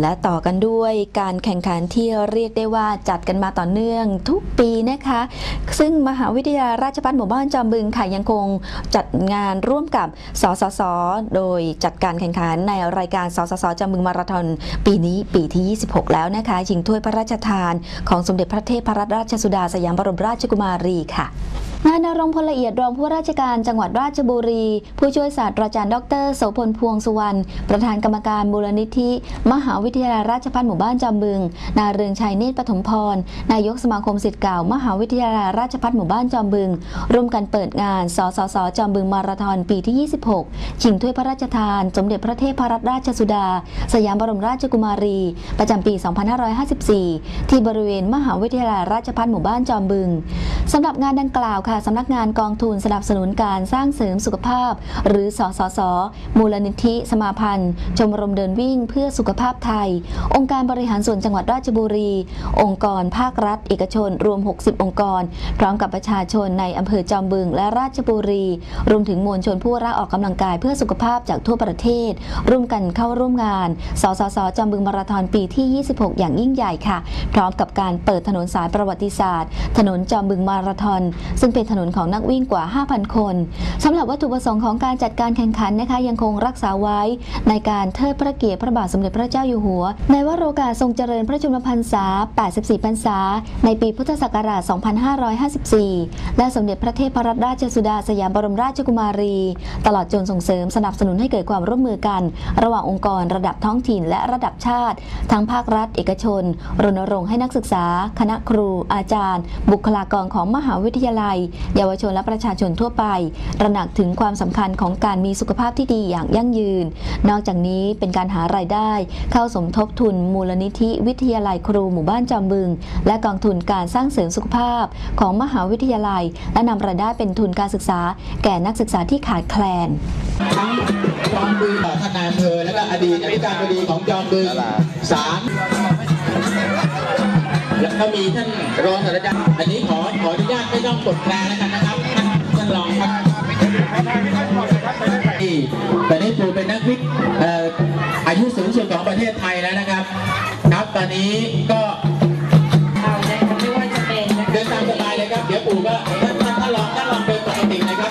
และต่อกันด้วยการแข่งขันที่เรียกได้ว่าจัดกันมาต่อเนื่องทุกปีนะคะ ซึ่งมหาวิทยาลัยราชภัฏหมู่บ้านจอมบึงค่ะยังคงจัดงานร่วมกับสสส โดยจัดการแข่งขันในรายการสสสจอมบึงมาราธอนปีนี้ปีที่ 26 แล้วนะคะชิงถ้วยพระราชทาน ของสมเด็จพระเทพรัตนราชสุดาสยามบรมราชกุมารีค่ะ นายนรงพลละเอียดรองผู้ราชการจังหวัดราชบุรี ผู้ช่วยศาสตราจารย์ดรโสพลพวงสุวรรณประธานกรรมการมูลนิธิ มหาวิทยาลัยราชภัฏหมู่บ้านจอมบึง นาเรืองชัยเนตรปฐมพร นายกสมาคมศิษย์เก่า มหาวิทยาลัยราชภัฏหมู่บ้านจอมบึง ร่วมกันเปิดงานสสสจอมบึงมาราธอนปีที่ 26 ชิงถ้วยพระราชทาน สมเด็จพระเทพรัตนราชสุดา สยามบรมราชกุมารี ประจำปี 2554 ที่บริเวณมหาวิทยาลัยราชภัฏหมู่บ้านจอมบึง สำหรับงานดังกล่าวค่ะสำนักงานกองทุนสนับสนุนการสร้างเสริมสุขภาพ หรือสสส มูลนิธิสมาพันธ์ ชมรมเดินวิ่งเพื่อสุขภาพไทย องค์การบริหารส่วนจังหวัดราชบุรี องค์กรภาครัฐ เอกชน รวม 60 องค์กร พร้อมกับประชาชนในอำเภอจอมบึงและราชบุรี รวมถึงมวลชนผู้รักออกกำลังกายเพื่อสุขภาพจากทั่วประเทศ ร่วมกันเข้าร่วมงาน สสส จอมบึงมาราธอนปีที่ 26 อย่างยิ่งใหญ่ค่ะ พร้อมกับการเปิดถนนสายประวัติศาสตร์ ถนนจอมบึงมาราธอนซึ่งเป็นถนนของนักวิ่งกว่า 5,000 คนสำหรับวัตถุประสงค์ของการจัดการแข่งขันนะคะยังคงรักษาไว้ ในการเทิดพระเกียรติพระบาทสมเด็จพระเจ้าอยู่หัว ในวโรกาสทรงเจริญพระชนมพรรษา 84 พรรษา ในปีพุทธศักราช 2554 และสมเด็จพระเทพรัตนราชสุดาสยามบรมราชกุมารี ตลอดจนส่งเสริมสนับสนุนให้เกิดความร่วมมือกัน ระหว่างองค์กรระดับท้องถิ่นและระดับชาติ ทั้งภาครัฐ เอกชน รณรงค์ให้นักศึกษา คณะครู อาจารย์ บุคลากรของมหาวิทยาลัย เยาวชนและประชาชนทั่วไป ตระหนักถึงความสำคัญของการมีสุขภาพที่ดีอย่างยั่งยืน นอกจากนี้เป็นการหารายได้ เข้าสมทบทุนมูลนิธิวิทยาลัยครูหมู่บ้านจอมบึง และกองทุนการสร้างเสริมสุขภาพของมหาวิทยาลัย และนำรายได้เป็นทุนการศึกษา แก่นักศึกษาที่ขาดแคลนทั้งจอมบึงท่านนายอำเภอและก็อดีตอธิการบดีของจอมบึงสาม ก็มีท่านรองศาสตราจารย์อันนี้ขอขออนุญาตไม่ต้องกดแตรแล้วกันนะครับท่านท่านรองครับที่แต่นี้ปูเป็นนักวิทย์เอ่ออายุสูงสุดของประเทศไทยแล้วนะครับ ครับตอนนี้ก็เอานะคะไม่ว่าจะเป็นนะคะเดินตามสบายเลยครับ เดี๋ยวปู่ก็ท่านท่านท่านลองท่านลองเดินปกตินะครับ